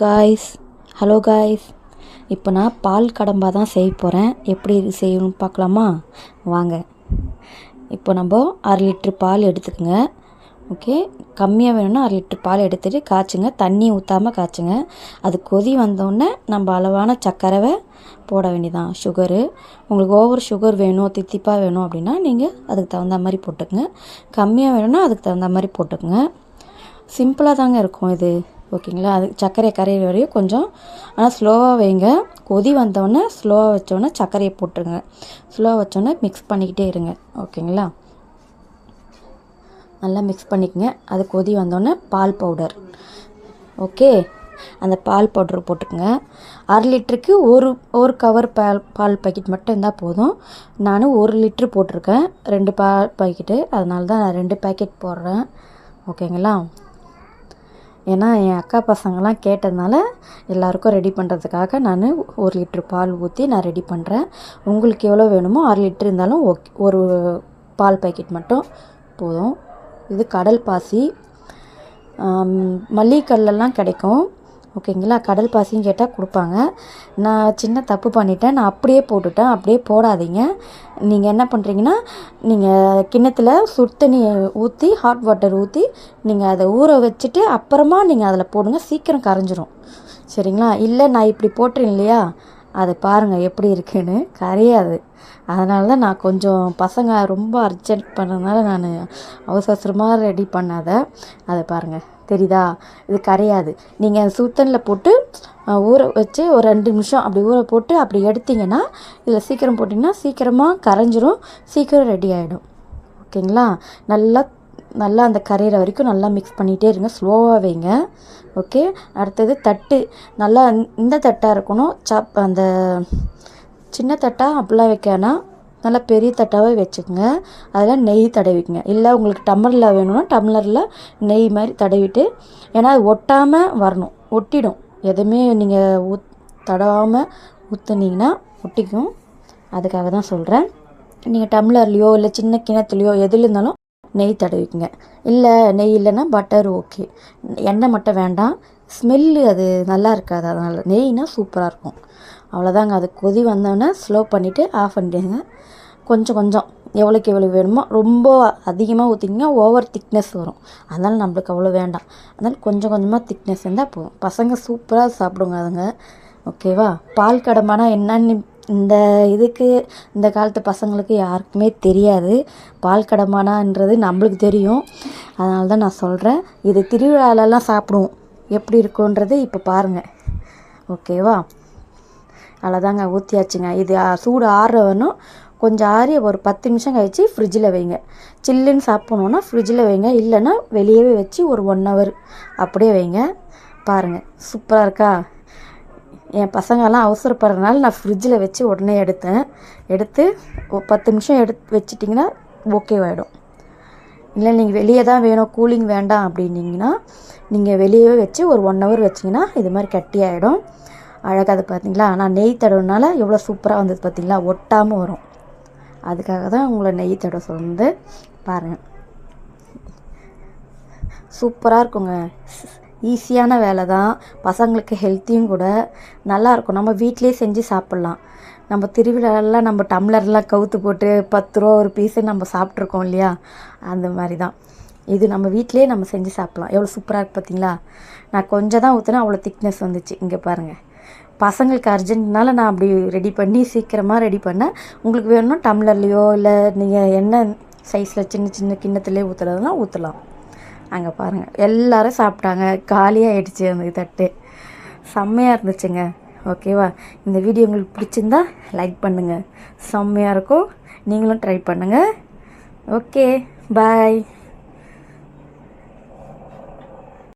Guys hello guys இப்போ நான் பால் கடம்பா தான் செய்ய போகிறேன் எப்படி இது செய்யணும்னு பார்க்கலாமா? வாங்க. இப்போ நம்ம அரை லிட்ரு பால் எடுத்துக்கோங்க. ஓகே கம்மியாக வேணும்னா அரை லிட்ரு பால் எடுத்துகிட்டு காய்ச்சுங்க. தண்ணி ஊற்றாமல் காய்ச்சுங்க. அது கொதி வந்தோடனே நம்ம அளவான சர்க்கரவை போட வேண்டியதான் சுகரு உங்களுக்கு ஓவர் சுகர் வேணும் தித்திப்பாக வேணும் அப்படின்னா நீங்கள் அதுக்கு தகுந்த மாதிரி போட்டுக்கோங்க. கம்மியாக வேணும்னா அதுக்கு தகுந்த மாதிரி போட்டுக்கோங்க. சிம்பிளாக தாங்க இருக்கும் இது. ஓகேங்களா? அது சர்க்கரை கரையிற வரையும் கொஞ்சம் ஆனால் ஸ்லோவாக வைங்க. கொதி வந்தோடனே ஸ்லோவாக வச்சோடனே சர்க்கரையை போட்டுருங்க. ஸ்லோவாக வச்சோடனே மிக்ஸ் பண்ணிக்கிட்டே இருங்க. ஓகேங்களா? நல்லா மிக்ஸ் பண்ணிக்கங்க. அது கொதி வந்தோடனே பால் பவுடர் ஓகே? அந்த பால் பவுடர் போட்டுக்கோங்க. அரை லிட்டருக்கு ஒரு ஒரு கவர் பால் பால் பாக்கெட் மட்டும் இருந்தால் போதும். நான் ஒரு லிட்ரு போட்டிருக்கேன். ரெண்டு பால் பாக்கெட்டு அதனால தான் நான் ரெண்டு பேக்கெட் போடுறேன். ஓகேங்களா? ஏன்னா என் அக்கா பசங்கள்லாம் கேட்டதுனால எல்லாருக்கும் ரெடி பண்ணுறதுக்காக நான் ஒரு லிட்ரு பால் ஊற்றி நான் ரெடி பண்ணுறேன் உங்களுக்கு எவ்வளோ வேணுமோ அரை லிட்ரு இருந்தாலும் ஓகே. ஒரு பால் பாக்கெட் மட்டும் போதும். இது கடல் பாசி. மல்லிகைக்கல்லாம் கிடைக்கும். ஓகேங்களா? கடல் பாசியும் கேட்டால் கொடுப்பாங்க. நான் சின்ன தப்பு பண்ணிட்டேன். நான் அப்படியே போட்டுட்டேன். அப்படியே போடாதீங்க. நீங்கள் என்ன பண்ணுறீங்கன்னா நீங்கள் கிண்ணத்தில் சுடு தண்ணி ஊற்றி ஹாட் வாட்டர் ஊற்றி நீங்கள் அதை ஊற வச்சுட்டு அப்புறமா நீங்கள் அதில் போடுங்க. சீக்கிரம் கரைஞ்சிரும். சரிங்களா? இல்லை நான் இப்படி போட்டுறேன் இல்லையா? அதை பாருங்கள் எப்படி இருக்குன்னு. கரையாது. அதனால தான் நான் கொஞ்சம் பசங்க ரொம்ப அர்ஜென்ட் பண்ணதுனால நான் அவசர அவசரமாக ரெடி பண்ணாத. அதை பாருங்கள் தெரியுதா? இது கரையாது. நீங்கள் சுத்தனில் போட்டு ஊற வச்சு ஒரு ரெண்டு நிமிஷம் அப்படி ஊற போட்டு அப்படி எடுத்திங்கன்னா இதில் சீக்கிரம் போட்டிங்கன்னா சீக்கிரமாக கரைஞ்சிரும். சீக்கிரம் ரெடி ஆகிடும் ஓகேங்களா? நல்லா நல்லா அந்த கரையிற வரைக்கும் நல்லா மிக்ஸ் பண்ணிகிட்டே இருங்க. ஸ்லோவாக வைங்க. ஓகே? அடுத்தது தட்டு. நல்லா இந்த தட்டாக இருக்கணும். சப் அந்த சின்ன தட்டாக அப்படிலாம் வைக்கணும் நல்லா பெரிய தட்டாவே வச்சுக்கோங்க. அதில் நெய் தடவிக்குங்க. இல்லை உங்களுக்கு டம்ளரில் வேணும்னா டம்ளரில் நெய் மாதிரி தடவிட்டு ஏன்னா அது ஒட்டாமல் வரணும். ஒட்டிடும். எதுவுமே நீங்கள் ஊத் தடவாமல் ஊற்றுனீங்கன்னா ஒட்டிக்கும். அதுக்காக தான் சொல்கிறேன். நீங்கள் டம்ளர்லேயோ இல்லை சின்ன கிணத்துலையோ எதில் இருந்தாலும் நெய் தடவிக்குங்க. இல்லை நெய் இல்லைன்னா பட்டர் ஓகே. எண்ணெய் மட்டும் வேண்டாம். ஸ்மெல்லு அது நல்லா இருக்காது. அதனால் நெய்னால் சூப்பராக இருக்கும். அவ்வளோதாங்க. அது கொதி வந்தோடனே ஸ்லோ பண்ணிவிட்டு ஆஃப் பண்ணிடுங்க. கொஞ்சம் கொஞ்சம் எவ்வளோக்கு எவ்வளோ வேணுமோ ரொம்ப அதிகமாக ஊற்றிங்கன்னா ஓவர் திக்னஸ் வரும். அதனால் நம்மளுக்கு அவ்வளோ வேண்டாம். அதனால் கொஞ்சம் கொஞ்சமாக திக்னஸ் இருந்தால் போதும். பசங்க சூப்பராக சாப்பிடுங்க அதுங்க. ஓகேவா பால் கடம்பானா என்னன்னு இந்த இதுக்கு இந்த காலத்து பசங்களுக்கு யாருக்குமே தெரியாது. பால் கடமானான்றது நம்மளுக்கு தெரியும். அதனால தான் நான் சொல்கிறேன் இது திருவிழாலெல்லாம் சாப்பிடுவோம். எப்படி இருக்குன்றது இப்போ பாருங்கள் ஓகேவா அவ்வளோதாங்க ஊற்றியாச்சுங்க இது சூடு ஆறுறவனும் கொஞ்சம் ஆறி ஒரு பத்து நிமிஷம் கழித்து ஃப்ரிட்ஜில் வைங்க. சில்லுன்னு சாப்பிட்ணுன்னா ஃப்ரிட்ஜில் வைங்க. இல்லைன்னா வெளியவே வச்சு ஒரு ஒன் ஹவர் அப்படியே வைங்க. பாருங்கள் சூப்பராக இருக்கா? என் பசங்கள்லாம் அவசரப்படுறதுனால நான் ஃப்ரிட்ஜில் வச்சு உடனே எடுத்தேன். எடுத்து பத்து நிமிஷம் எடுத்து வச்சிட்டிங்கன்னா ஓகேவாயிடும் இல்லை நீங்கள் வெளியே தான் வேணும் கூலிங் வேண்டாம் அப்படின்னீங்கன்னா நீங்கள் வெளியே வச்சு ஒரு ஒன் ஹவர் வச்சிங்கன்னா இது மாதிரி கட்டி ஆகிடும் அழகாக அது பார்த்தீங்களா நான் நெய் தடவுனால எவ்வளோ சூப்பராக வந்தது பார்த்தீங்களா ஒட்டாமல் வரும். அதுக்காக தான் உங்களை நெய் தடவை சொல்லுது பாருங்கள் சூப்பராக இருக்குங்க. ஈஸியான வேலை தான். பசங்களுக்கு ஹெல்த்தியும் கூட நல்லாயிருக்கும் நம்ம வீட்லேயே செஞ்சு சாப்பிட்லாம். நம்ம திருவிழாலாம் நம்ம டம்ளர்லாம் கவுத்து போட்டு பத்து ரூபா ஒரு பீஸு நம்ம சாப்பிட்ருக்கோம் இல்லையா? அந்த மாதிரி தான். இது நம்ம வீட்டிலே நம்ம செஞ்சு சாப்பிட்லாம். எவ்வளோ சூப்பராக இருக்குது பார்த்தீங்களா நான் கொஞ்சம் தான் ஊற்றுனா அவ்வளோ திக்னஸ் வந்துச்சு. இங்கே பாருங்கள் பசங்களுக்கு அர்ஜென்ட்னால நான் அப்படி ரெடி பண்ணி சீக்கிரமாக ரெடி பண்ணேன் உங்களுக்கு வேணும்னா டம்ளர்லேயோ இல்லை நீங்கள் என்ன சைஸில் சின்ன சின்ன கிண்ணத்துலேயே ஊற்றுறதுனா ஊற்றலாம் அங்கே பாருங்கள் எல்லோரும் சாப்பிட்டாங்க. காலியாக ஆகிடுச்சு அந்த தட்டு. செம்மையாக இருந்துச்சுங்க. ஓகேவா இந்த வீடியோ உங்களுக்கு பிடிச்சிருந்தா லைக் பண்ணுங்கள் செம்மையாக இருக்கும். நீங்களும் ட்ரை பண்ணுங்கள் ஓகே பாய்